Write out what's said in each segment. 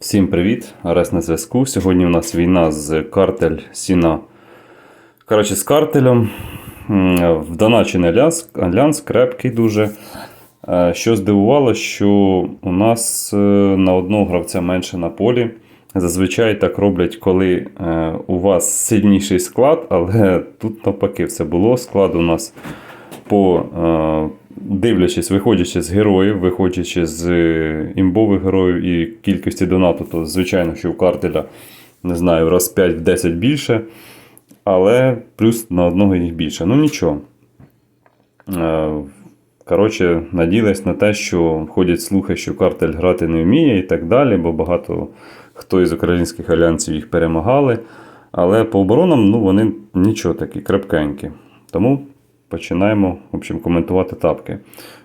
Всім привіт! Арес на зв'язку. Сьогодні у нас війна з картель Сіна. Коротше, з картелем. М, Вдоначений альянс, альянс крепкий дуже. Е, Що здивувало, що у нас е, на одного гравця менше на полі. Зазвичай так роблять, коли е, у вас сильніший склад, але тут навпаки все було. Склад у нас по дивлячись, виходячи з героїв, виходячи з е, імбових героїв і кількості донату, то звичайно, що у картеля не знаю, раз 5-10 більше. Але плюс на одного їх більше. Ну нічого. Е, Коротше, надіялись на те, що ходять слухи, що картель грати не вміє і так далі, бо багато хто із українських альянсів їх перемагали. Але по оборонам ну, вони нічого такі, крепкенькі. Тому починаємо в общем, коментувати тапки.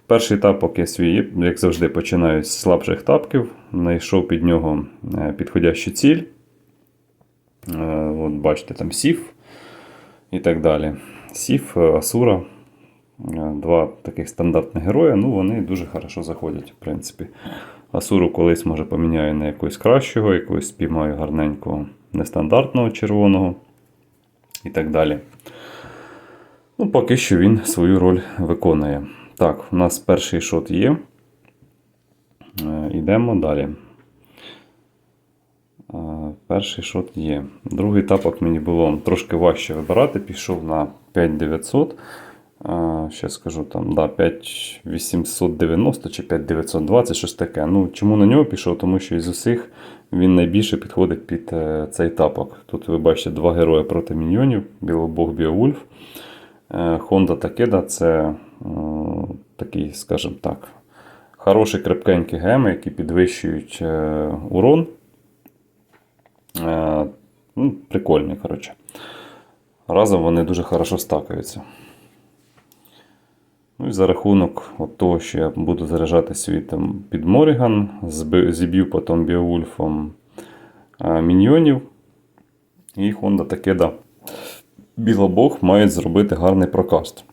Перший тапок я свій, як завжди, починаю з слабших тапків. Знайшов під нього е, підходящу ціль. Е, От бачите, там Сіф і так далі. Сіф, е, Асура. Два таких стандартних героя, ну вони дуже хорошо заходять, в принципі. Асуру колись може поміняю на якогось кращого, якогось спіймаю гарненького нестандартного червоного і так далі. Ну, поки що він свою роль виконує. Так, у нас перший шот є. Е, Йдемо далі. Е, Перший шот є. Другий тапок мені було трошки важче вибирати. Пішов на 5900. Ще скажу там, да, 5890 чи 5920, щось таке. Ну, Чому на нього пішов? Тому що із усіх він найбільше підходить під е, цей тапок. Тут ви бачите два герої проти міньйонів: Білобог Біовульф. Honda Takeda це е, такий, скажімо так, хороші крепкенькі геми, які підвищують е, урон. Е, ну, Прикольні, коротше. Разом вони дуже хорошо стакаються. Ну і за рахунок от того, що я буду заряджати свій там під Моріган, зіб'ю потім Біовульфом е, міньйонів. І Honda Takeda Білобог мають зробити гарний прокаст.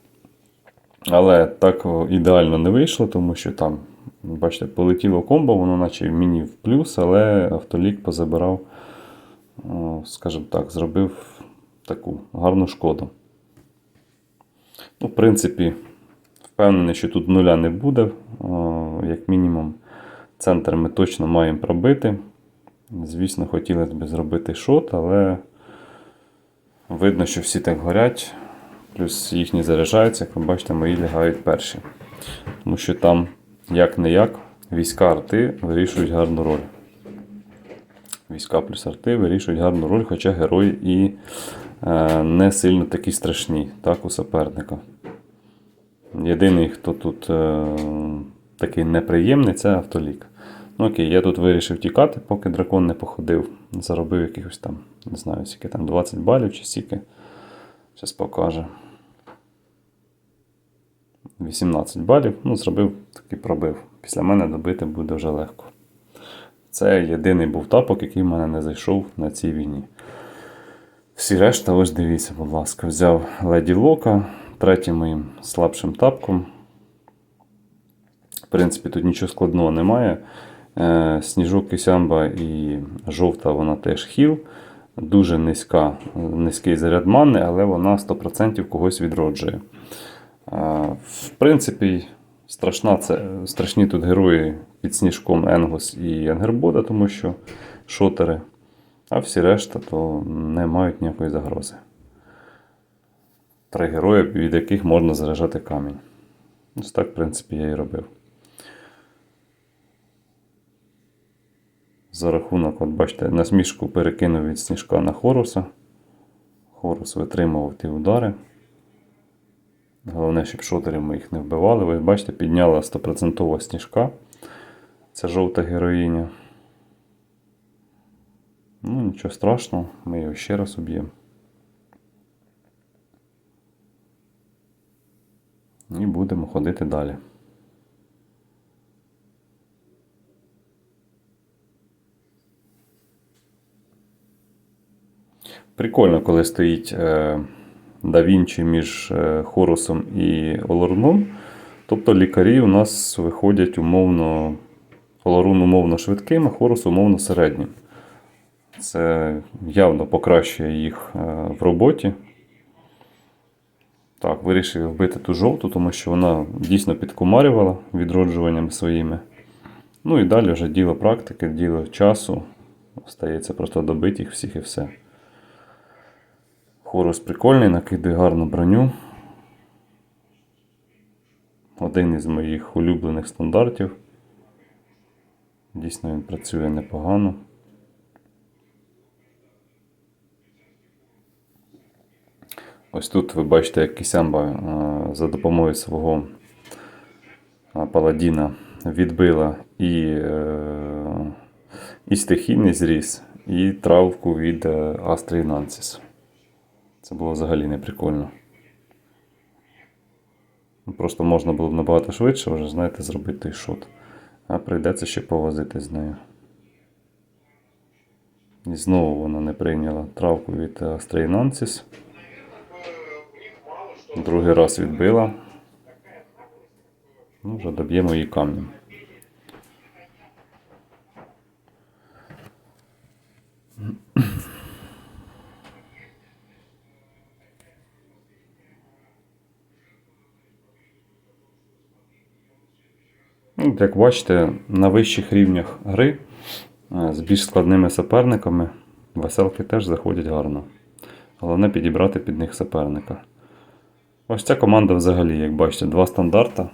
Але так ідеально не вийшло, тому що там, бачите, полетіло комбо, воно наче міні в плюс, але автолік позабирав, скажімо так, зробив таку гарну шкоду. Ну, в принципі, впевнений, що тут нуля не буде. Як мінімум, центр ми точно маємо пробити. Звісно, хотілося б зробити шот, але видно, що всі так горять. Плюс їхні заряджаються, як ви бачите, мої лягають перші. Тому що там, як не як, війська арти вирішують гарну роль. Війська плюс арти вирішують гарну роль, хоча герої і е, не сильно такі страшні, так, у суперника. Єдиний, хто тут е, такий неприємний, це автолік. Ну окей, я тут вирішив тікати, поки дракон не походив. Заробив якихось там, не знаю, скільки там 20 балів чи стільки. Зараз покаже. 18 балів. Ну, зробив такий пробив. Після мене добити буде вже легко. Це єдиний був тапок, який в мене не зайшов на цій війні. Всі решта, ось дивіться, будь ласка, взяв Леді Лока третім моїм слабшим тапком. В принципі, тут нічого складного немає. Е, Сніжок Кисямба і жовта, вона теж хіл. Дуже низька, низький заряд мани, але вона 100% когось відроджує. В принципі, страшна це, страшні тут герої під сніжком Енгос і Ангербода, тому що шотери. А всі решта то не мають ніякої загрози. Три герої, від яких можна заряджати камінь. Ось так, в принципі, я і робив. За рахунок, от бачите, насмішку перекинув від сніжка на Хоруса. Хорус витримував ті удари. Головне, щоб шотери ми їх не вбивали. Ви бачите, підняла 100% сніжка. Це жовта героїня. Ну, нічого страшного, ми його ще раз уб'ємо. І будемо ходити далі. Прикольно, коли стоїть е, Да Вінчі між е, Хорусом і Олорном. Тобто лікарі у нас виходять умовно Поларун умовно швидким, а хорус умовно середнім. Це явно покращує їх е, в роботі. Так, вирішив вбити ту жовту, тому що вона дійсно підкумарювала відроджуванням своїми. Ну і далі вже діло практики, діло часу. Остається просто добити їх всіх і все. Хорус прикольний, накидує гарну броню. Один із моїх улюблених стандартів. Дійсно він працює непогано. Ось тут ви бачите, як Кісямба е, за допомогою свого е, паладіна відбила і, е, і стихійний зріз, і травку від Астрії Нансіс. Це було взагалі не прикольно. Ну, Просто можна було б набагато швидше вже, знаєте, зробити той шот. А прийдеться ще повозити з нею. І знову вона не прийняла травку від Астрії Другий раз відбила. Ну, вже доб'ємо її камнем. Як бачите, на вищих рівнях гри е, з більш складними суперниками веселки теж заходять гарно. Головне підібрати під них суперника. Ось ця команда взагалі, як бачите, два стандарта.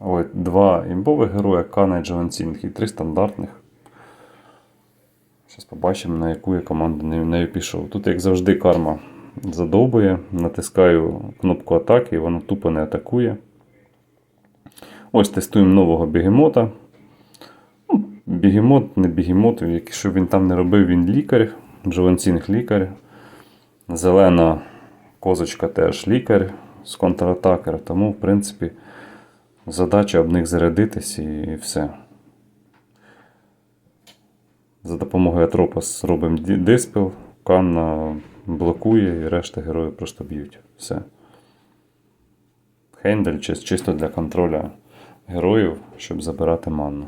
Ой, два імбових героя, Кана і Сінг, і три стандартних. Зараз побачимо, на яку я команду нею, пішов. Тут, як завжди, карма задовбує. Натискаю кнопку атаки, і воно тупо не атакує. Ось тестуємо нового бігемота. Ну, Бігемот, не бігемот, якщо він там не робив, він лікар. Джован Сінг лікар. Зелена козочка теж лікар з контратакера, тому, в принципі, задача об них зарядитись і все. За допомогою Атропос робимо диспел, Канна блокує і решта героїв просто б'ють. Все. Хендель чисто для контроля героїв, щоб забирати манну.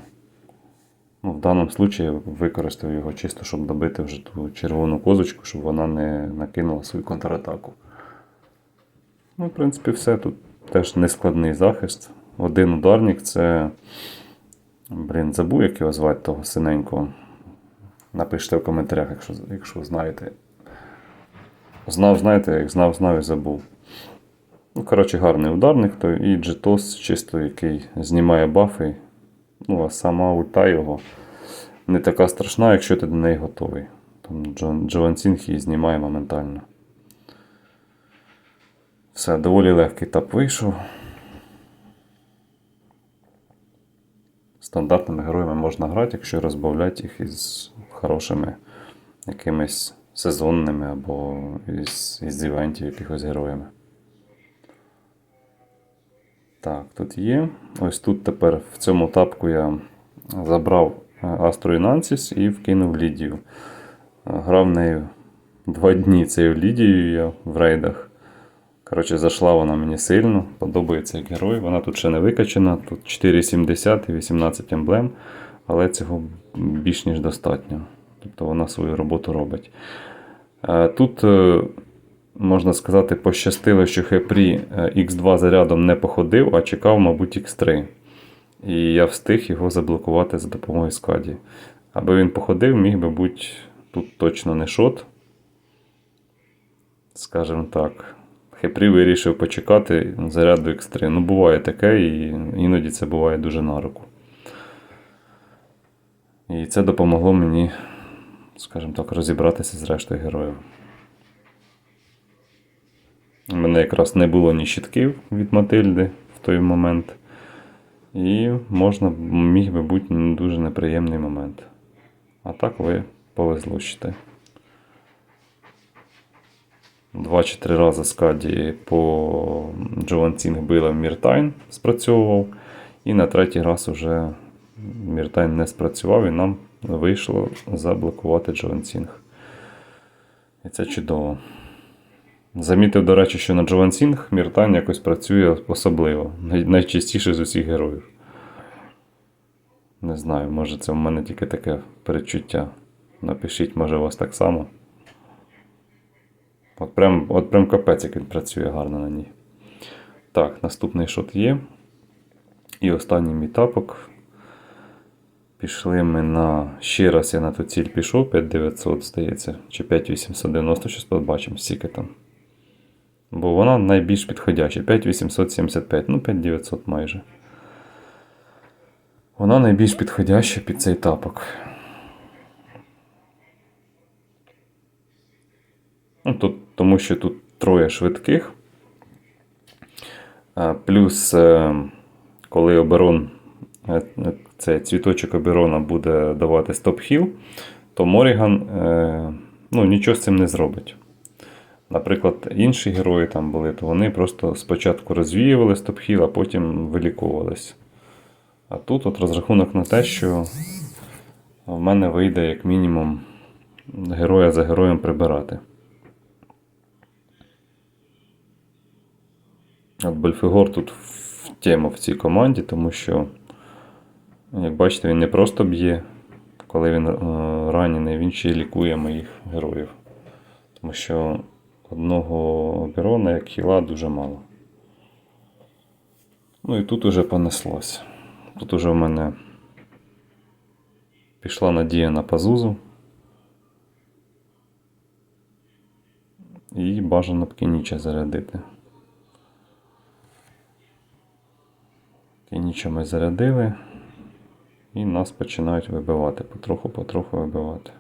Ну, в даному випадку я використав його чисто, щоб добити вже ту червону козочку, щоб вона не накинула свою контратаку. Ну, в принципі, все. Тут теж нескладний захист. Один ударник це. Блін, забув, як його звати того синенького. Напишіть в коментарях, якщо, якщо знаєте. Знав, знаєте, як знав, знав і забув. Ну, коротше, гарний ударник, то і Джетос, чисто який знімає бафи. Ну, а сама ульта його не така страшна, якщо ти до неї готовий. Там Джован Сінг її знімає моментально. Все, доволі легкий тап вийшов. Стандартними героями можна грати, якщо розбавляти їх із хорошими якимись сезонними або із, із івентів якихось героями. Так, тут є. Ось тут тепер в цьому тапку я забрав Астру і і вкинув Лідію. Е, Грав нею два дні цією Лідією я в рейдах. Коротше, зайшла вона мені сильно, подобається як герой. Вона тут ще не викачана, тут 4,70 і 18 емблем, але цього більш ніж достатньо. Тобто вона свою роботу робить. Е, Тут, е, можна сказати, пощастило, що Хепрі X2 зарядом не походив, а чекав, мабуть, X3. І я встиг його заблокувати за допомогою скаді. Аби він походив, міг би бути тут точно не шот. Скажімо так. Хепрі вирішив почекати заряду X3. Ну, буває таке, і іноді це буває дуже на руку. І це допомогло мені, скажімо так, розібратися з рештою героїв. У мене якраз не було ні щитків від Матильди в той момент. І можна міг би бути дуже неприємний момент. А так ви повезло считай. Два чи три рази скаді по Джован Цінг била Міртайн, спрацьовував. І на третій раз уже Міртайн не спрацював і нам вийшло заблокувати Джован Цінг. І це чудово. Замітив, до речі, що на Джован Сінг Міртайн якось працює особливо, найчастіше з усіх героїв. Не знаю, може це в мене тільки таке перечуття. Напишіть, може у вас так само. От прям, от прям капець, як він працює гарно на ній. Так, наступний шот є. І останній мій тапок. Пішли ми на. Ще раз я на ту ціль пішов, 5900, здається, чи 5890, щось побачимо, скільки там. Бо вона найбільш підходяща. 5875, ну 5900 майже. Вона найбільш підходяща під цей тапок. Ну, тут, тому що тут троє швидких. Плюс, е, коли оберон, е, е, цей цвіточок оберона буде давати стоп-хіл, то Моріган ну, нічого з цим не зробить. Наприклад, інші герої там були, то вони просто спочатку розвіювали стоп-хіл, а потім виліковувались. А тут от розрахунок на те, що в мене вийде як мінімум героя за героєм прибирати. От Бельфігор тут в тему в цій команді, тому що, як бачите, він не просто б'є, коли він е, ранений, він ще й лікує моїх героїв. Тому що одного оберона, як хіла, дуже мало. Ну і тут уже понеслось. Тут уже в мене пішла надія на пазузу. І бажано б Кеніча зарядити. Кеніча ми зарядили. І нас починають вибивати. Потроху-потроху вибивати.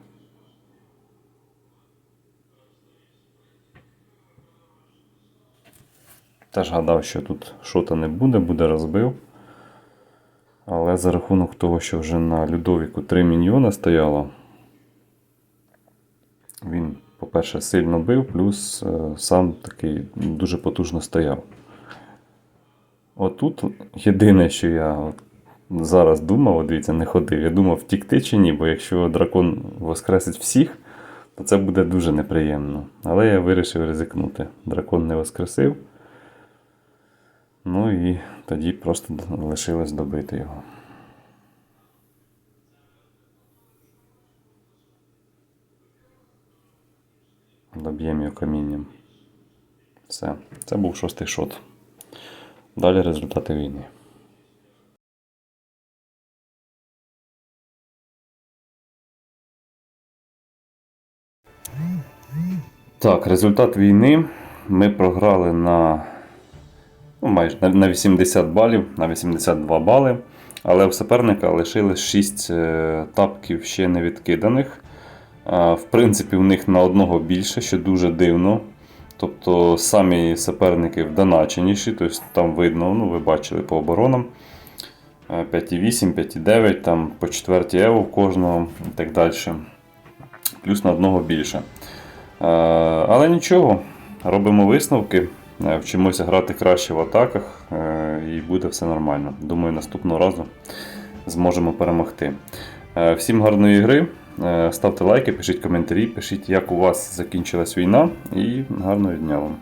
Теж гадав, що тут шота не буде, буде розбив. Але за рахунок того, що вже на Людовіку 3 міньйона стояло, він, по-перше, сильно бив, плюс е, сам такий дуже потужно стояв. Отут єдине, що я зараз думав, дивіться, не ходив. Я думав, втікти чи ні, бо якщо дракон воскресить всіх, то це буде дуже неприємно. Але я вирішив ризикнути. Дракон не воскресив. Ну і тоді просто лишилось добити його. Доб'ємо його камінням. Все. Це був шостий шот. Далі результати війни. Так, результат війни. Ми програли на ну, майже на- на 80 балів, на 82 бали. Але у суперника лишилось 6 е, тапків ще не відкиданих. В принципі, у них на одного більше, що дуже дивно. Тобто самі суперники вдоначеніші, тобто там видно, ну ви бачили по оборонам. Е, 5,8, 5,9, там по 4 ево в кожного і так далі. Плюс на одного більше. Е, Але нічого, робимо висновки, е, вчимося грати краще в атаках е, і буде все нормально. Думаю, наступного разу зможемо перемогти. Е, Всім гарної гри. Е, Ставте лайки, пишіть коментарі, пишіть, як у вас закінчилась війна, і гарного дня вам.